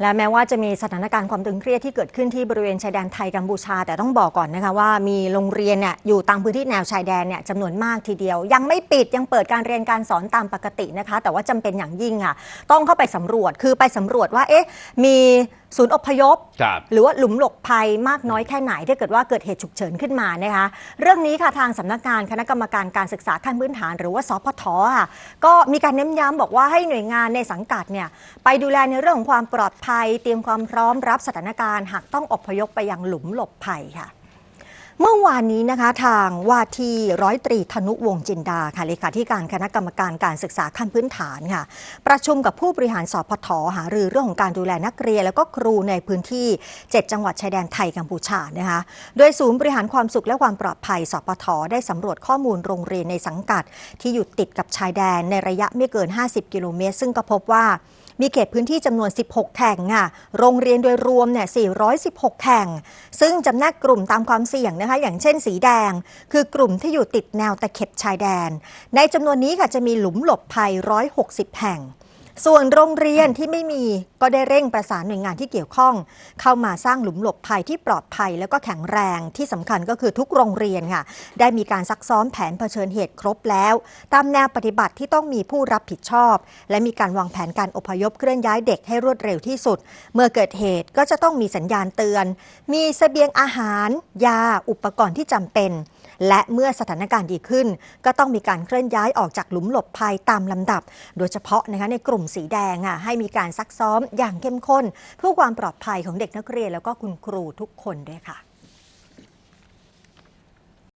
และแม้ว่าจะมีสถานการณ์ความตึงเครียดที่เกิดขึ้นที่บริเวณชายแดนไทยกัมพูชา แต่ต้องบอกก่อนนะคะว่ามีโรงเรียนเนี่ยอยู่ตามพื้นที่แนวชายแดนเนี่ยจำนวนมากทีเดียว ยังไม่ปิดยังเปิดการเรียนการสอนตามปกตินะคะ แต่ว่าจำเป็นอย่างยิ่งค่ะต้องเข้าไปสำรวจคือไปสำรวจว่าเอ๊ะมี ศูนย์อพยพ ครับ หรือว่าหลุมหลบภัยมากน้อยแค่ไหนถ้าเกิดว่าเกิดเหตุฉุกเฉินขึ้นมานะคะเรื่องนี้ค่ะทางสำนักงานคณะกรรมการการศึกษาขั้นพื้นฐาน หรือว่าสพทค่ะก็มีการเน้นย้ำบอกว่าให้หน่วยงานในสังกัดเนี่ยไปดูแลในเรื่องของความปลอดภัย เตรียมความพร้อมรับสถานการณ์ หากต้องอพยพไปยังหลุมหลบภัยค่ะ เมื่อวานนี้นะคะทางว่าที่ร้อยตรีธนุวงจินดาค่ะเลขาธิการคณะกรรมการการศึกษาขั้นพื้นฐานค่ะ ประชุมกับผู้บริหารสพทหารือเรื่องของการดูแลนักเรียน แล้วก็ครูในพื้นที่ 7 จังหวัดชายแดนไทยกัมพูชานะคะโดยศูนย์บริหารความสุขและความปลอดภัยสพทได้สำรวจข้อมูลโรงเรียนในสังกัด ที่อยู่ติดกับชายแดนในระยะไม่เกิน 50 กิโลเมตร ซึ่งก็พบว่ามีเขตพื้นที่จำนวน 16 แห่งค่ะโรงเรียนโดยรวมเนี่ย 416 แห่ง ซึ่งจำแนกกลุ่มตามความเสี่ยงนะคะ อย่างเช่นสีแดง คือกลุ่มที่อยู่ติดแนวตะเข็บชายแดน ในจำนวนนี้ค่ะจะมีหลุมหลบภัย 160 แห่ง ส่วนโรงเรียนที่ไม่มีก็ได้เร่งประสานหน่วยงานที่เกี่ยวข้อง เข้ามาสร้างหลุมหลบภัยที่ปลอดภัย แล้วก็แข็งแรงที่สำคัญก็คือทุกโรงเรียนค่ะ ได้มีการซักซ้อมแผนเผชิญเหตุครบแล้ว ตามแนวปฏิบัติที่ต้องมีผู้รับผิดชอบ และมีการวางแผนการอพยพเคลื่อนย้ายเด็กให้รวดเร็วที่สุด เมื่อเกิดเหตุก็จะต้องมีสัญญาณเตือน มีเสบียงอาหาร ยา อุปกรณ์ที่จำเป็น และเมื่อสถานการณ์ดีขึ้น ก็ต้องมีการเคลื่อนย้ายออกจากหลุมหลบภัยตามลำดับ โดยเฉพาะนะคะในกลุ่มสีแดงอะให้มีการซักซ้อมอย่างเข้มข้น เพื่อความปลอดภัยของเด็กนักเรียนแล้วก็คุณครูทุกคนด้วยค่ะ